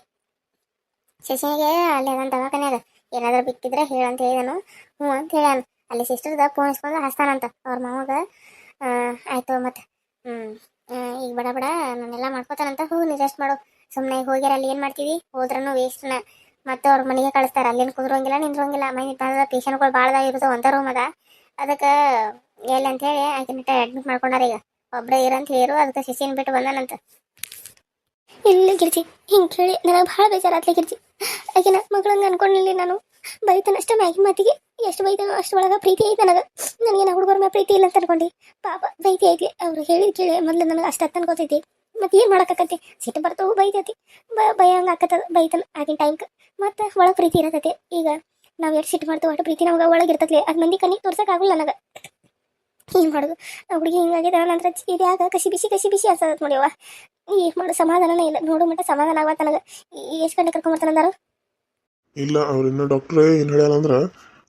ಶಶಿಗೆ ಅಲ್ಲಿ ಅದನ್ನ ಅದ ಏನಾದ್ರೂ ಬಿಕ್ಕಿದ್ರೆ ಹೇಳಂತ ಹೇಳಿದನು. ಹ್ಞೂ ಅಂತ ಹೇಳ್ಯಾನ. ಅಲ್ಲಿ ಸಿಸ್ಟರ್ದ ಫೋನ್ ಇಸ್ಕೊಂಡು ಹಸ್ತಾನಂತ ಅವ್ರ ಮಾವಾಗ ಆಯಿತು ಮತ್ತೆ ಈಗ ಬಡ ಬಡ ನಾನೆಲ್ಲ ಮಾಡ್ಕೋತಾನಂತ ಹೋಗಿ, ನೀ ರೆಸ್ಟ್ ಮಾಡು. ಸುಮ್ಮನೆ ಹೋಗ್ಯಾರ, ಅಲ್ಲಿ ಏನು ಮಾಡ್ತೀವಿ? ಹೋದ್ರೂ ವೇಸ್ಟ್ನ ಮತ್ತೆ ಅವ್ರ ಮನೆಗೆ ಕಳಿಸ್ತಾರ ಅಲ್ಲೇನು ಕುದ್ರೋಂಗಿಲ್ಲ, ನಿಂದ್ರೋಂಗಿಲ್ಲ. ಮನೆ ಬಂದ ಪೇಷಂಟ್ಗಳು ಭಾಳದಾಗ ಇರೋದು ಒಂದ ರೂಮ್ ಅದ. ಅದಕ್ಕೆ ಎಲ್ಲಿ ಅಂತ ಹೇಳಿ ಆಕಿನ ಅಡ್ಮಿಟ್ ಮಾಡ್ಕೊಂಡಾರ ಈಗ. ಒಬ್ರೇ ಇರಂತ ಹೇಳಿರು, ಅದಕ್ಕೆ ಸಿಸಿನ್ ಬಿಟ್ಟು ಬಂದಾನಂತ ಇಲ್ಲಿ ಗಿರ್ಜಿ, ಹಿಂಗೆ ಕೇಳಿ ನನಗೆ ಭಾಳ ಬೇಜಾರಾತ್ಲಿ ಗಿರ್ಜಿ. ಆಕಿನ ಮಗಳಂಗೆ ಅನ್ಕೊಂಡಿಲ್ಲ ನಾನು. ಬರೀತಾನಷ್ಟೇ ಮ್ಯಾಗಿ ಮಾತಿಗೆ. ಎಷ್ಟು ಅಷ್ಟು ಒಳಗ ಪ್ರೀತಿ ಐತೆ ನನಗೆ. ನಾ ಹುಡುಗರ ಮೇಲೆ ಪ್ರೀತಿ ಇಲ್ಲ ಅಂತ ಅನ್ಕೊಂಡಿ. ಪಾಪ ಬೈತಿ ಐತಿ ಅವ್ರು ಹೇಳಿದ ಕೇಳಿ ಮೊದ್ಲು ನನಗೆ ಅಷ್ಟು ಅರ್ಥ ಅನ್ಕೋತೈತಿ ಮತ್ತೆ ಏನು ಮಾಡಕ್ಕಾಕತಿ ಸಿಟ್ಟು ಬರ್ತವು ಬೈತೈತಿ. ಬ ಭಯ ಹಂಗೆ ಆಕತ್ತದ ಬೈತನ ಆಗಿನ ಟೈಮ್ಗೆ ಮತ್ತೆ ಒಳಗೆ ಪ್ರೀತಿ ಇರತೈತಿ. ಈಗ ನಾವು ಎಷ್ಟು ಸಿಟ್ಟು ಮಾಡ್ತೀವಿ ಅಷ್ಟು ಪ್ರೀತಿ ನಮ್ಗೆ ಒಳಗೆ ಇರ್ತೈತಿ ಅದು ಮಂದಿ ಕಣ್ಣಿಗೆ ತೋರ್ಸಕ್ಕಾಗಲ್ಲ ನನಗೆ. ಏನು ಮಾಡೋದು? ಹುಡುಗಿ ಹಿಂಗಾಗಿದೆ ನಂತರ ಚಿಡಿಯಾಗ ಕಸಿ ಬಿಸಿ ಕಸಿ ಬಿಸಿ ಅನ್ಸತ್ ನೋಡಿವ ಈ ಮಾಡೋ ಸಮಾಧಾನನೇ ಇಲ್ಲ. ನೋಡು ಮಟ್ಟ ಸಮಾಧಾನ ಆಗತ್ತ ನನಗೆ. ಎಷ್ಟು ಗಂಟೆ ಕರ್ಕೊಂಬರ್ತಾನಂದಾರು ಇಲ್ಲ, ಅವ್ರ ಇನ್ನ ಡಾಕ್ಟ್ರೇ ಏನ್ ಹೇಳ್ಯಾರ ಅಂದ್ರ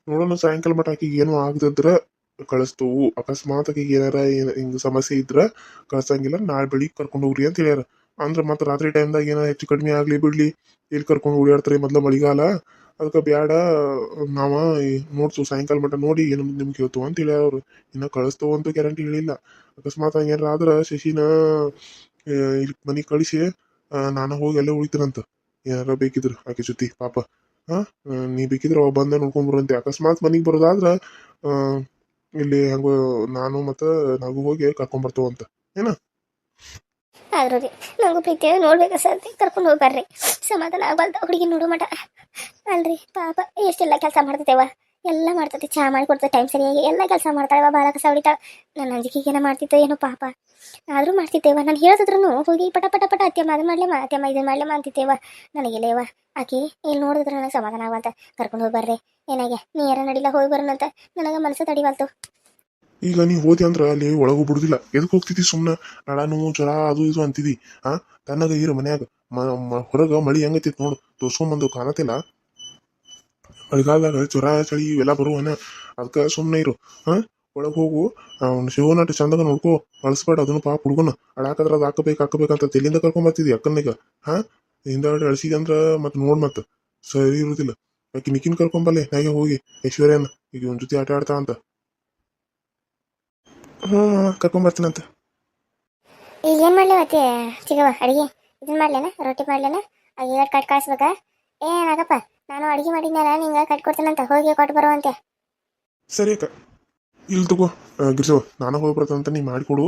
ನೋಡೋಣ, ಸಾಯಂಕಾಲ ಮಟ್ಟ ಆಕಿಗೆ ಏನೋ ಆಗದಿದ್ರ ಕಳಿಸ್ತೇವು ಅಕಸ್ಮಾತ್ ಆಕಿಗೆ ಏನಾರ ಏನ್, ಹಿಂಗ ಸಮಸ್ಯೆ ಇದ್ರೆ ಕಳ್ಸಂಗಿಲ್ಲ, ನಾಳೆ ಬೆಳಿಗ್ಗೆ ಕರ್ಕೊಂಡು ಹೋಗ್ರಿ ಅಂತ ಹೇಳ್ಯಾರ. ಅಂದ್ರೆ ಮತ್ತೆ ರಾತ್ರಿ ಟೈಮ್ದಾಗ ಏನಾರ ಹೆಚ್ಚು ಕಡಿಮೆ ಆಗಲಿ ಬಿಡ್ಲಿ ಇಲ್ಲಿ ಕರ್ಕೊಂಡು ಓಡಾಡ್ತಾರೆ ಮೊದಲ ಮಳಿಗಾಲ ಅದಕ್ಕೆ ಬ್ಯಾಡ, ನಾವು ನೋಡ್ತು ಸಾಯಂಕಾಲ ಮಟ್ಟ ನೋಡಿ ಏನು ನಿಮ್ಗೆ ಹೇಳ್ತು ಅಂತ ಹೇಳ್ಯಾರ ಅವರು. ಇನ್ನ ಕಳಿಸ್ತವು ಅಂತೂ ಗ್ಯಾರಂಟಿ ಹೇಳಿಲ್ಲ. ಅಕಸ್ಮಾತ್ ಹಂಗೇನಾರ ಆದ್ರೆ ಶಶಿನ ಇಲ್ಲಿ ಮನೆಗೆ ಕಳಿಸಿ ನಾನು ಹೋಗಿ ಅಲ್ಲೇ ಉಳಿತೀನಂತ. ಏನಾರ ಬೇಕಿದ್ರು ಆಕೆ ಜೊತೆ, ಪಾಪ. ಹಾ ನೀ ಬೇಕಿದ್ರೆ ಅವ ಬಂದ ನೋಡ್ಕೊಂಡ್ಬರಂತೆ ಅಕಸ್ಮಾತ್ ಮನೆಗೆ ಬರೋದಾದ್ರೆ ಇಲ್ಲಿ ಹಂಗ ನಾನು ಮತ್ತ ನಾವು ಹೋಗಿ ಕರ್ಕೊಂಡ್ ಏನ? ಆದ್ರೂ ರೀ, ನಂಗೂ ಪ್ರೀತಿ ನೋಡ್ಬೇಕು ಸರ್ ಕರ್ಕೊಂಡು ಹೋಗ್ಬಾರ್ರಿ. ಸಮಾಧಾನ ಆಗ್ಬಾರ್ದು ಹುಡುಗಿ ನೋಡು ಮಟ. ಅಲ್ರಿ, ಪಾಪ ಎಷ್ಟೆಲ್ಲ ಕೆಲಸ ಮಾಡ್ತೈತೆವ ಎಲ್ಲ ಮಾಡ್ತೈತಿ, ಚಾ ಮಾಡಿ ಕೊಡ್ತೈತೆ ಟೈಮ್ ಸರಿಯಾಗಿ ಎಲ್ಲ ಕೆಲಸ ಮಾಡ್ತಾಳೆ ಭಾಳ ಕಸ ಹೊಡಿತಾಳೆ. ನನ್ನ ಅಂಜಿಕೆಗೇನ ಮಾಡ್ತಿತ್ತು ಏನೋ ಪಾಪ. ಆದರೂ ಮಾಡ್ತಿದ್ದೇವ, ನಾನು ಹೇಳೋದ್ರೂ ಹೋಗಿ ಪಟ ಪಟ ಪಟ ಅತ್ಯಮ್ಮ ಅದನ್ನ ಮಾಡ್ಲೇಮ್ಮ ಅತ್ಯಮ್ಮ ಇದನ್ನ ಮಾಡ್ಲೇಮ್ಮ ಅಂತಿದ್ದೇವ. ನನಗಿಲ್ಲೇವ ಆಕಿ ಇಲ್ಲಿ ನೋಡಿದ್ರೆ ನನಗೆ ಸಮಾಧಾನ ಆಗುವಂತ ಕರ್ಕೊಂಡು ಹೋಗಿ ಬರ್ರಿ. ಏನಾಗೆ, ನೀ ಯಾರ ನಡಿಲ್ಲ ಹೋಗಿ ಬರೋಣಂತ ನನಗೆ ಮನಸ್ಸು ತಡಿವಲ್ತು. ಈಗ ನೀ ಹೋದಿ ಅಂದ್ರ ಅಲ್ಲಿ ಒಳಗೂ ಬಿಡುದಿಲ್ಲ. ಎದಕ್ಕೆ ಹೋಗ್ತಿದ್ದಿ ಸುಮ್ಮನೆ ನಡಾನು ಜ್ವರ, ಅದು ಇದು ಅಂತಿದಿ, ಆ? ತನ್ನಗ ಇರು ಮನ್ಯಾಗ. ಹೊರಗ ಮಳಿ ಹೆಂಗತಿತ್ತು ನೋಡು, ತೋರ್ಸ್ಕೊಂಬಂದು ಕಾಣತಿಲ್ಲ. ಮಳಿಗಾಲದಾಗ ಜ್ವರ, ಚಳಿ ಇವೆಲ್ಲ ಬರುವನ ಅದಕ್ಕೆ ಸುಮ್ಮನೆ ಇರು. ಹಾ? ಒಳಗೆ ಹೋಗು. ಅವ್ನು ಶಿವನಟ ಚಂದಾಗ ನೋಡ್ಕೋ. ಅಳಿಸ್ಬೇಡ, ಅದನ್ನು ಪಾಪ ಹುಡುಗನ. ಅಳಾಕದ್ರ ಅದು ಹಾಕಬೇಕು ಹಾಕಬೇಕಂತ ತೆಲಿಂದ ಕರ್ಕೊಂಡ್ ಅಕ್ಕನಿಗೆ? ಹಾ? ಹಿಂದಾಡಿ ಅಳಿಸಿದೆ ಅಂದ್ರ ಮತ್ತೆ ನೋಡ್ ಮತ್ತೆ ಸರಿ ಇರುದಿಲ್ಲ. ಆಕೆ ನಿಕಿನ್ ಕರ್ಕೊಂಬಲ್ಲೆ ನಾಗೆ ಹೋಗಿ ಐಶ್ವರ್ಯನ. ಈಗ ಒಂದ್ ಜೊತೆ ಆಟ ಆಡ್ತಾ ಅಂತ. ಹ್ಞೂ ಕರ್ಕೊಂಬರ್ತೀನಂತ ಈಗ ಏನು ಮತ್ತೆ ಚಿಗವ ಅಡಿಗೆ. ಇದನ್ನ ಮಾಡ್ಲೇನ? ರೊಟ್ಟಿ ಮಾಡ್ಲೇನ? ಈಗ ಕಟ್ ಕಳಿಸ್ಬೇಕಾ ಏ, ನಾಗಪ್ಪ. ನಾನು ಅಡಿಗೆ ಮಾಡಿದ್ನಲ್ಲ, ನಿಂಗೆ ಕೊಡ್ತೀನಂತ ಹೋಗಿ ಕೊಟ್ಟು ಬರುವಂತೆ. ಸರಿ ಅಕ್ಕ. ಇಲ್ಲಿ ತಗೋ ಗಿರಿಸೋ ನಾನು ಹೋಗಿ ಬರ್ತೇನಂತ ನೀ ಮಾಡಿಕೊಡು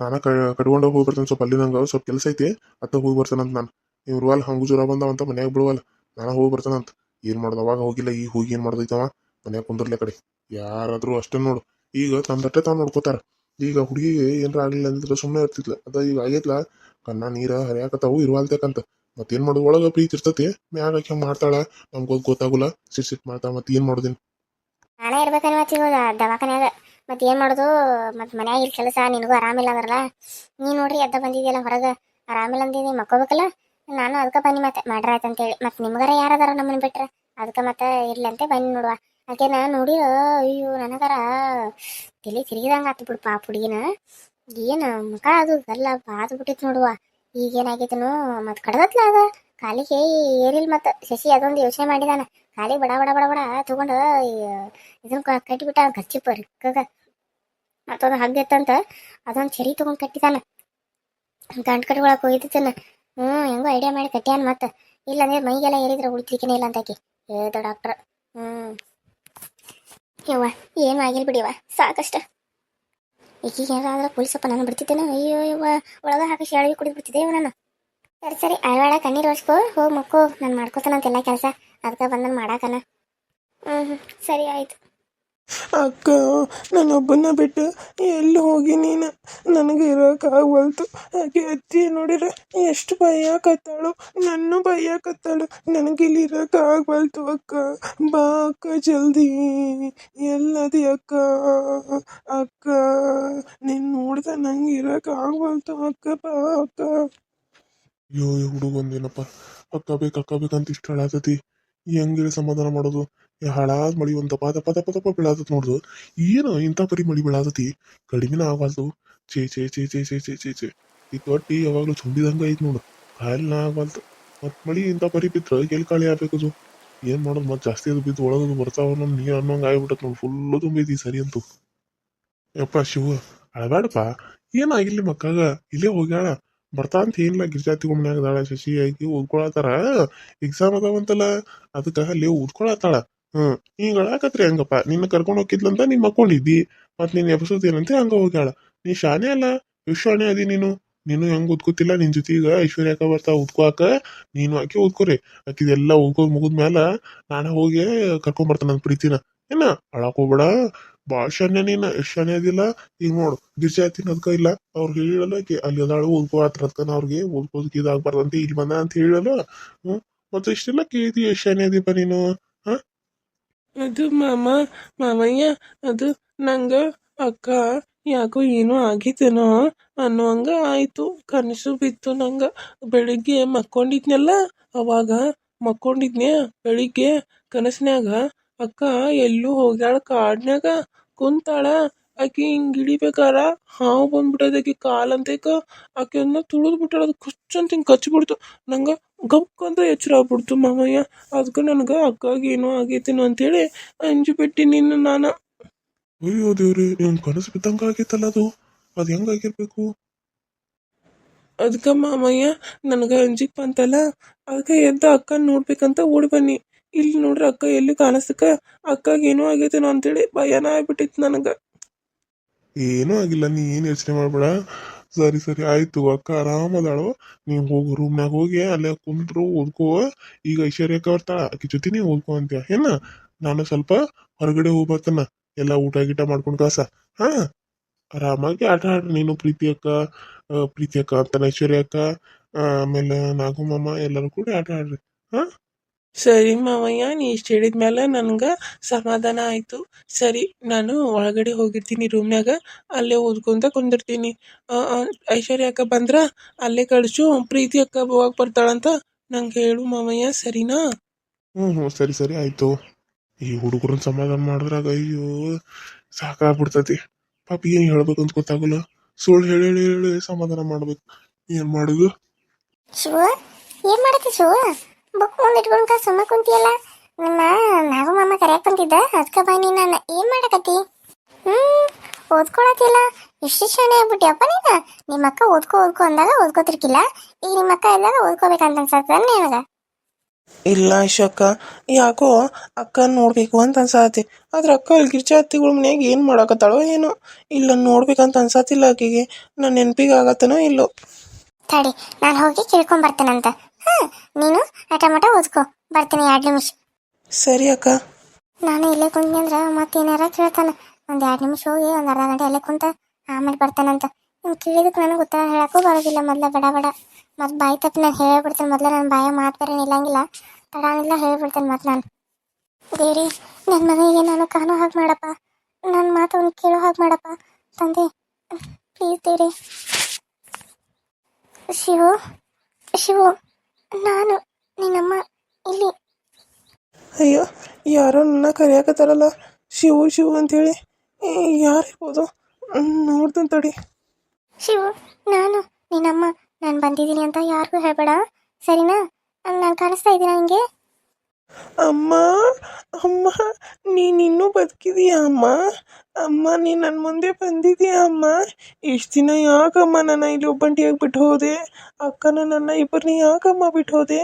ನಾನು ಕ, ಕಟ್ಕೊಂಡು ಹೋಗಿ ಬರ್ತೇನೆ ಸ್ವಲ್ಪ ಅಲ್ಲಿ ನಂಗೆ, ಸ್ವಲ್ಪ ಕೆಲಸ ಐತಿ. ಅತ್ತ ಹೋಗಿ ಬರ್ತೇನಂತ ನಾನು. ನೀವು ಅಲ್ಲ ಹಂಗು ಜ್ವರ ಬಂದವಂತ ಮನ್ಯಾಗ ಬಿಡುವಲ್ಲ, ನಾನು ಹೋಗಿ ಬರ್ತೇನಂತ ಏನು ಮಾಡ್ದು ಅವಾಗ ಹೋಗಿಲ್ಲ, ಈಗ ಹೋಗಿ ಏನು ಮಾಡ್ದೈತವ ಮನ್ಯಾಗ ಕುಂದ್ರಲೆ ಕಡೆ. ಯಾರಾದರೂ ಅಷ್ಟೇ ನೋಡು. ಈಗ ತಮ್ಮ ತಟ್ಟೆ ತಾವು ನೋಡ್ಕೋತಾರೆ. ಈಗ ಹುಡುಗಿಗೆ ಏನಾರ ಆಗಲಿಲ್ಲ ಅಂದ್ರೆ ಸುಮ್ಮನೆ ಇರ್ತಿದ್ಲ. ಅದ ಈಗ ಆಗೈತ್ಲ ಕಣ್ಣ ನೀರ ಹರಿಯಾಕತ್ತಾವು ಇರುವಲ್ತಕ್ಕಂತ ಮತ್ತೇನ್ ಮಾಡೋದು? ಒಳಗ ಪ್ರೀತಿ ಇರ್ತತಿ. ಮ್ಯಾಗ ಆಕೆ ಮಾಡ್ತಾಳ. ನಮ್ಗೆ ಗೊತ್ತಾಗುಲ್ಲ. ಸಿಟ್ ಸಿಟ್ ಮಾಡ್ತಾಳ. ಮತ್ತೆ ಏನ್ ಮಾಡೋದೇನು? ನಾನೇ ಇರ್ಬೇಕನ್ವ ಚಿಗೋದ ದವಾಖಾನ್ಯಾಗ. ಮತ್ತೆ ಏನು ಮಾಡೋದು? ಮತ್ತೆ ಮನ್ಯಾಗ ಇಲ್ಲಿ ಕೆಲಸ. ನಿನಗೂ ಆರಾಮಿಲ್ಲ ಅಂದ್ರಲ್ಲ. ನೀ ನೋಡ್ರಿ ಎದ್ದ ಬಂದಿದ್ಯಲ್ಲ ಹೊರಗೆ. ಆರಾಮಿಲ್ಲ ಅಂದೀನಿ. ಮಕ್ಕೋಬೇಕಲ್ಲ? ನಾನು ಅದಕ್ಕೆ ಬನ್ನಿ ಮತ್ತೆ ಮಾಡ್ರ ಆಯ್ತು ಅಂತೇಳಿ ಮತ್ತೆ ನಿಮ್ಗಾರ ಯಾರದಾರ ನಮ್ಮನ್ನ ಬಿಟ್ರೆ? ಅದಕ್ಕೆ ಮತ್ತೆ ಅಂತ ಬನ್ನಿ ನೋಡುವ. ಆಕೆನ ನೋಡಿ ಅಯ್ಯೋ ನನಗಾರ ತಿಳಿ ತಿರುಗಿದಂಗೆ ಆತು ಬಿಡು ಪಾಪ ಹುಡುಗಿನ ಏನು ಮುಖ ಅದು ಎಲ್ಲ ಬಾದು ಬಿಟ್ಟಿತ್ತು ನೋಡುವ. ಈಗೇನಾಗೈತನು ಮತ್ತೆ ಕಡ್ದತ್ಲ ಅದ. ಕಾಲಿಗೆ ಏರಿಲ್ ಮತ್ತೆ ಶಶಿ ಅದೊಂದು ಯೋಚನೆ ಮಾಡಿದಾನ. ಖಾಲಿ ಬಡ ಬಡ ಬಡ ಬಡ ತಗೊಂಡು ಇದನ್ನ ಕಟ್ಟಿಬಿಟ್ಟ ಕಚ್ಚಿಪ್ಪ ಬರ್ಕಗ ಮತ್ತೊಂದು ಹಗ್ಗ ಎತ್ತಂತ ಅದೊಂದು ಚರಿ ತಗೊಂಡ್ ಕಟ್ಟಿದಾನ. ಗಂಟು ಕಟ್ಕೊಳಕ್ ಹೋಗಿದ್ದಾನ ಹ್ಞೂ ಹೆಂಗೋ ಐಡಿಯಾ ಮಾಡಿ ಕಟ್ಟ್ಯಾನ ಮತ್ತೆ. ಇಲ್ಲಾಂದ್ರೆ ಮೈಗೆಲ್ಲ ಏರಿದ್ರೆ ಉಳಿತಿಕ್ಕಿನೇ ಇಲ್ಲ ಅಂತಾಕಿ ಹೇಳ್ದ ಡಾಕ್ಟ್ರ್ ಹ್ಞೂ ಯವ್ವ, ಏನು ಆಗಿಲ್ಲ ಬಿಡಿವ ಸಾಕಷ್ಟ. ಈಗೀಗ ಏನಾದ್ರೆ ಪೊಲೀಸಪ್ಪ ನಾನು ಬಿಡ್ತಿದ್ದೇನೆ? ಅಯ್ಯೋ, ಯವ್ವ, ಒಳಗ ಹಾಕಿ ಶಾಳಿಗೆ ಕುಡಿದು ಬಿಡ್ತಿದ್ದೆ ನಾನು. ಸರಿ ಸರಿ ಅಳವಾಡ ಕಣ್ಣೀರು ಒರ್ಸ್ಕೋ. ಹೋಗಿ ಮಕ್ಕೋ, ನಾನು ಮಾಡ್ಕೋತಾನಂತೆಲ್ಲ ಕೆಲಸ. ಅದಕ್ಕೆ ಬಂದನ್ ಮಾಡಾಕನ. ಹ್ಞೂ ಹ್ಞೂ ಸರಿ, ಆಯ್ತು. ಅಕ್ಕ ನನ್ನೊಬ್ಬನ ಬಿಟ್ಟು ಎಲ್ಲಿ ಹೋಗಿ ನೀನು? ನನಗೆ ಇರೋಕ್ಕಾಗವಲ್ತು. ಆಕೆ ಅತ್ತಿ ನೋಡಿದ್ರೆ ಎಷ್ಟು ಭಯಕತ್ತಾಳು ನನ್ನ ಭಯಕತ್ತಾಳು ನನಗೆ ಇಲ್ಲಿ ಇರೋಕ್ಕಾಗವಲ್ತು ಅಕ್ಕ. ಬಾ ಅಕ್ಕ, ಜಲ್ದಿ. ಎಲ್ಲದಿ ಅಕ್ಕ. ಅಕ್ಕ, ನೀನು ನೋಡ್ದೆ ನಂಗೆ ಇರೋಕ್ಕಾಗವಲ್ತು. ಅಕ್ಕ, ಬಾ ಅಕ್ಕ. ಅಯ್ಯೋ ಹುಡುಗ ಒಂದೇನಪ್ಪ. ಅಕ್ಕ ಬೇಕು, ಅಕ್ಕ ಬೇಕಂತ ಇಷ್ಟ ಹಾಳಾತತಿ ಹೆಂಗಿಳಿ ಸಮಾಧಾನ ಮಾಡೋದು? ಹಾಳಾದ್ ಮಳಿ ಒಂದು ದಪ್ಪ ದಪ್ಪ ದಪ್ಪ ದಪ ಬೀಳಾತತ್ ನೋಡುದು. ಏನು ಇಂಥ ಪರಿ ಮಳಿ ಬೀಳಾತತಿ? ಕಡಿಮೆನ ಆಗವಲ್ದು ಚೇ ಚೇ ಚೇ ಚೇ ಚೇ ಚೇ ಚೇ ಚೇ ಈ ತೊಟ್ಟಿ ಯಾವಾಗ್ಲೂ ತುಂಬಿದಂಗ ಐತ್ ನೋಡು. ಕಾಯಲ್ನ ಆಗವಲ್ತು ಮತ್ ಮಳಿ ಇಂಥ ಪರಿ ಬಿದ್ರ ಎಲ್ಲಿ ಕಾಳಿ ಅದು ಏನ್ ಮಾಡೋದು? ಮತ್ತೆ ಜಾಸ್ತಿ ಅದು ಬಿದ್ದು ಒಳಗದು ಬರ್ತಾವ ನಮ್ ನೀರ್ ಅನ್ನೋಂಗ ಆಗ್ಬಿಟ್ಟತ್ ನೋಡು. ಫುಲ್ಲು ತುಂಬೈತಿ ಸರಿ ಅಂತು. ಯಪ್ಪ, ಶಿವ ಅಳಬೇಡಪ್ಪ ಏನಾಗಿರ್ಲಿ ಮಕ್ಕಾಗ ಇಲ್ಲೇ ಹೋಗ್ಯಾಳ. ಬರ್ತಾ ಅಂತ ಏನಿಲ್ಲ. ಗಿರ್ಜಾತಿ ಗುಮ್ನ್ಯಾಗ ದಾಳ ಶಶಿ ಆಗಿ ಓದ್ಕೊಳತಾರ ಎಕ್ಸಾಮ್ ಅದಾವಂತಲ್ಲ. ಅದಕ್ಕೆ ಅಲ್ಲಿ ಓದ್ಕೊಳತಾಳ ಹ್ಮ್. ಈಗ ಅಳಾಕತ್ರಿ ಹಂಗಪ್ಪ. ನಿನ್ನ ಕರ್ಕೊಂಡು ಹೋಗಿದ್ಲಂತ ನೀನ್ ಮಕ್ಕೊಂಡಿದ್ದಿ. ಮತ್ ನೀನ್ ಎಬ್ಸೋದೇನಂತೆ ಹಂಗ ಹೋಗ್ಯಾಳ. ನೀ ಶಾನೆ ಅಲ್ಲ. ಶಾನೆ ಅದಿ ನೀನು. ನೀನು ಹೆಂಗ್ ಉದ್ಕೋತಿಲ್ಲ? ನಿನ್ ಜೊತೆ ಈಗ ಐಶ್ವರ್ಯಾಕ ಬರ್ತಾ ಉದ್ಕೋಕ ನೀನು ಆಕೆ ಉದ್ಕೋರಿ. ಆಕಿದೆಲ್ಲ ಮುಗಿದ್ ಮುಗಿದ್ಮ್ಯಾಲ ನಾನ ಹೋಗಿ ಕರ್ಕೊಂಡ್ ಬರ್ತಾನ ನನ್ ಪ್ರೀತಿನ. ಏನ? ಅಳಾಕ್ ಹೋಗ್ಬೇಡ. ಬಾಳ್ ಶಾನೆ ನೀನ್. ಶಾನೆ ಅದಿಲ್ಲ? ಈಗ ನೋಡು. ಗಿರ್ಜಾತಿನ ಅದ್ಕ ಇಲ್ಲ. ಅವ್ರಿಗೆ ಹೇಳಲ್ಲ ಆಕಿ, ಅಲ್ಲಿ ಅದಾಳು ಓದ್ಕೋ ಹತ್ರತ್ಕನ ಅವ್ರಿಗೆ ಓದ್ಕೋದಕ್ಕೆ ಇದಾಗ್ಬಾರ್ದಂತೆ. ಇಲ್ಲಿ ಬಂದ ಅಂತ ಹೇಳಲ್ಲ ಹ್ಮ್. ಮತ್ತೆ ಇಷ್ಟೆಲ್ಲ ಕೇಳ್ತಿ ಎಷ್ಟು ಶಾನೆ ಅದೀಪ ನೀನು? ಅದು ಮಾಮ ಮಾಮಯ್ಯ ಅದು ನಂಗೆ, ಅಕ್ಕ, ಯಾಕೋ ಏನೋ ಆಗಿತ್ತೇನೋ ಅನ್ನೋಂಗ ಆಯಿತು. ಕನಸು ಬಿತ್ತು ನಂಗೆ. ಬೆಳಿಗ್ಗೆ ಮಕ್ಕೊಂಡಿದ್ನಲ್ಲ, ಅವಾಗ ಮಕ್ಕೊಂಡಿದ್ನೆ ಬೆಳಿಗ್ಗೆ ಕನಸಿನಾಗ ಅಕ್ಕ ಎಲ್ಲೂ ಹೋಗ್ಯಾಳ ಕಾಡ್ನ್ಯಾಗ. ಕುಂತಾಳ, ಆಕೆ ಹಿಂಗೆ ಹಿಡಿಬೇಕಾರ? ಹಾವು ಬಂದ್ಬಿಟ್ಟದ ಆಕೆ ಕಾಲಂತೇಕ. ಆಕೆ ಅದನ್ನ ತುಳಿದು ಅದು ಕುಚ್ಚಂತ ಹಿಂಗೆ ಕಚ್ಚಿಬಿಡ್ತು. ನಂಗೆ ಗಪ್ ಅಂತ ಎಚ್ಚರ ಆಗ್ಬಿಡ್ತು ಮಾಮಯ್ಯ ಅದಕ್ಕೆ ನನಗೆ ಅಕ್ಕಾಗ ಏನೋ ಆಗೈತೇನೋ ಅಂತೇಳಿ ಅಂಜಿ ಬಿಟ್ಟಿ ನಿನ್ನ ನಾನು. ಅಯ್ಯೋ ದೇವ್ರಿ ಇವ್ನ ಕನಸು ಬಿದ್ದಂಗೆ ಆಗೈತಲ್ಲ ಅದು. ಅದು ಹೆಂಗಾಗಿರ್ಬೇಕು ಅದಕ್ಕೆ ಮಾಮಯ್ಯ ನನಗೆ ಅಂಜಿಕ್ ಬಂತಲ್ಲ ಅದಕ್ಕೆ ಎದ್ದ ಅಕ್ಕ ನೋಡ್ಬೇಕಂತ ಓಡಿ ಬನ್ನಿ. ಇಲ್ಲಿ ನೋಡ್ರಿ ಅಕ್ಕ ಎಲ್ಲಿ ಕಾಣಿಸ್ತಕ್ಕ ಅಕ್ಕಾಗ ಏನೋ ಆಗೈತೇನೋ ಅಂತೇಳಿ ಭಯನ ಆಗ್ಬಿಟ್ಟಿತ್ತು ನನಗೆ. ಏನೂ ಆಗಿಲ್ಲ ನೀ ಏನು ಯೋಚನೆ ಮಾಡ್ಬೇಡ. ಸರಿ ಸರಿ, ಆಯ್ತು ಅಕ್ಕ ಆರಾಮದಾಳು ನೀವು ಹೋಗು ರೂಮ್ನಾಗ ಹೋಗಿ, ಅಲ್ಲೇ ಕುಂತ್ರು, ಓದ್ಕೋ. ಈಗ ಐಶ್ವರ್ಯಕ್ಕ ಬರ್ತಾಳ ಆಕಿ ಜೊತೆ ನೀವು ಓದ್ಕೋ ಅಂತೀಯ. ಏನ? ನಾನು ಸ್ವಲ್ಪ ಹೊರಗಡೆ ಹೋಗಿ ಎಲ್ಲ ಊಟ ಗೀಟ ಮಾಡ್ಕೊಂಡು ಕಾಸ. ಹಾ? ಆರಾಮಾಗಿ ಆಟ ಆಡ್ರಿ ನೀನು, ಪ್ರೀತಿ ಅಕ್ಕ. ಪ್ರೀತಿ ಅಕ್ಕ ಅಂತ, ಐಶ್ವರ್ಯ ಅಕ್ಕ. ಆಮೇಲೆ ಆಮೇಲೆ ನಾಗಮ್ಮಮ್ಮ ಎಲ್ಲರೂ ಕೂಡ ಆಟ ಆಡ್ರಿ. ಸರಿ ಮಾವಯ್ಯ ನೀ ಇಷ್ಟು ಹೇಳಿದ ಮೇಲೆ ನನಗೆ ಸಮಾಧಾನ ಆಯಿತು. ಸರಿ ನಾನು ಒಳಗಡೆ ಹೋಗಿರ್ತೀನಿ ರೂಮ್ನಾಗ ಅಲ್ಲೇ ಓದ್ಕೊಂತ ಕುಂದಿರ್ತೀನಿ. ಐಶ್ವರ್ಯ ಅಕ್ಕ ಬಂದ್ರ ಅಲ್ಲೇ ಕಳಿಸು ಪ್ರೀತಿ ಅಕ್ಕ ಯಾವಾಗ ಬರ್ತಾಳಂತ ನಂಗೆ ಹೇಳು ಮಾವಯ್ಯ ಸರಿನಾ? ಹ್ಞೂ ಹ್ಞೂ ಸರಿ ಸರಿ ಆಯಿತು. ಈ ಹುಡುಗರನ್ನ ಸಮಾಧಾನ ಮಾಡಿದ್ರಾಗ ಅಯ್ಯೋ ಸಾಕಾಗ್ಬಿಡ್ತತಿ. ಪಾಪ ಏನು ಹೇಳ್ಬೇಕು ಅಂತ ಗೊತ್ತಾಗಲ್ಲ. ಸುಳ್ಳು ಹೇಳಿ ಹೇಳಿ ಹೇಳಿ ಸಮಾಧಾನ ಮಾಡ್ಬೇಕು. ಏನು ಮಾಡೋದು? ಶಿವ ಏನು ಮಾಡತ್ತಿ ಶಿವ ಬುಕ್ ಮುಂದೆ ಇಟ್ಕೊಂಡ್ಕ ಸುಮ್ಮ ಕುಂತಿಯಲ್ಲ. ನಮ್ಮ ನಾಗು ಮಾಮ ಕರೆಯಕ್ ಬಂದಿದ್ದ ಅದಕ್ಕೆ ಬನ್ನಿ ನಾನು ಏನ್ ಮಾಡಕತ್ತಿ? ಹ್ಮ್ ಓದ್ಕೊಳತಿಲ್ಲ ಇಷ್ಟು ಶಾಣೆ ಆಗ್ಬಿಟ್ಟಿಯಪ್ಪ ನೀನ? ನಿಮ್ಮ ಅಕ್ಕ ಓದ್ಕೋ ಓದ್ಕೋ ಅಂದಾಗ ಓದ್ಕೋತಿರ್ಕಿಲ್ಲ. ಈಗ ನಿಮ್ಮ ಅಕ್ಕ ಇದ್ದಾಗ ಓದ್ಕೋಬೇಕಂತ ಅನ್ಸತ್ತ ನಿನಗ? ಇಲ್ಲ ಅಕ್ಕ ಯಾಕೋ ಅಕ್ಕ ನೋಡ್ಬೇಕು ಅಂತ ಅನ್ಸಾತಿ. ಆದ್ರೆ ಅಕ್ಕ ಅಲ್ಲಿ ಗಿರ್ಜಾ ಅತ್ತಿಗಳ ಮನ್ಯಾಗ ಏನು ಮಾಡಕತ್ತಾಳೋ ಏನೋ. ಇಲ್ಲ ನೋಡ್ಬೇಕಂತ ಅನ್ಸಾತಿಲ್ಲ ಆಕೆಗೆ ನನ್ನ ನೆನಪಿಗೆ ಆಗತ್ತನೋ ಇಲ್ಲೋ. ತಡಿ ನಾನು ಹೋಗಿ ಕೇಳ್ಕೊಂಡ್ ಬರ್ತೇನಂತ ಹಾ ನೀನು ಆಟಮಟ ಓದ್ಕೋ ಬರ್ತೀನಿ ಎರಡು ನಿಮಿಷ ಸರಿ ಅಕ್ಕ ನಾನು ಇಲ್ಲೇ ಕುಂತ್ನಂದ್ರ ಮತ್ತೇನಾರ ಕೇಳ್ತಾನ ಒಂದ್ ಎರಡು ನಿಮಿಷ ಹೋಗಿ ಒಂದ್ ಅರ್ಧ ಗಂಟೆ ಅಲ್ಲೇ ಕುಂತ ಆಮೇಲೆ ಬರ್ತಾನಂತ ನೀನು ಕೇಳಿದಕ್ಕೆ ನನಗೆ ಉತ್ತರ ಹೇಳಕ್ಕೂ ಬರೋದಿಲ್ಲ ಮೊದ್ಲ ಬಡ ಬಡ ಮತ್ತೆ ಬಾಯಿ ತಪ್ಪಿ ನಾನು ಹೇಳ್ಬಿಡ್ತೇನೆ ಮೊದ್ಲ ನನ್ನ ಬಾಯ ಮಾತು ಬೇರೆ ನಿಲ್ಲಂಗಿಲ್ಲ ತಡ ಇಲ್ಲ ಹೇಳ್ಬಿಡ್ತೇನೆ ಮತ್ತೆ ನಾನು ದೇವ್ರಿ ನನ್ನ ಮನೆಗೆ ನಾನು ಕಾಣೋ ಹಾಗೆ ಮಾಡಪ್ಪ ನನ್ನ ಮಾತು ಅವ್ನು ಕೇಳೋ ಹಾಗೆ ಮಾಡಪ್ಪ ತಂದೆ ಪ್ಲೀಸ್ ದೇವ್ರಿ ಶಿವು ಶಿವು ನಾನು ನಿನ್ನಮ್ಮ ಇಲ್ಲಿ. ಅಯ್ಯೋ ಯಾರೋ ನನ್ನ ಕರೆಯಾಕತ್ತಾರಲ್ಲ ಶಿವು ಶಿವು ಅಂತೇಳಿ ಯಾರಿರ್ಬೋದು ನೋಡ್ತೀನಿ ತಡಿ. ಶಿವು ನಾನು ನಿನ್ನಮ್ಮ ನಾನು ಬಂದಿದ್ದೀನಿ ಅಂತ ಯಾರಿಗೂ ಹೇಳ್ಬೇಡ. ಸರಿನಾ? ನಾನು ಕಾಣಿಸ್ತಾ ಇದ್ದೀನಿ ನಿಂಗೆ? ಅಮ್ಮ ಅಮ್ಮ ನೀನಿನ್ನೂ ಬದುಕಿದೀಯ ಅಮ್ಮ? ಅಮ್ಮ ನೀ ನನ್ನ ಮುಂದೆ ಬಂದಿದೀಯ ಅಮ್ಮ? ಇಷ್ಟು ದಿನ ಯಾಕಮ್ಮ ನನ್ನ ಇಲ್ಲಿ ಒಬ್ಬಂಟಿಯಾಗಿ ಬಿಟ್ಟು ಹೋದೆ? ಅಕ್ಕನ ನನ್ನ ಇಬ್ಬರನ್ನ ಯಾಕಮ್ಮ ಬಿಟ್ಟು ಹೋದೆ?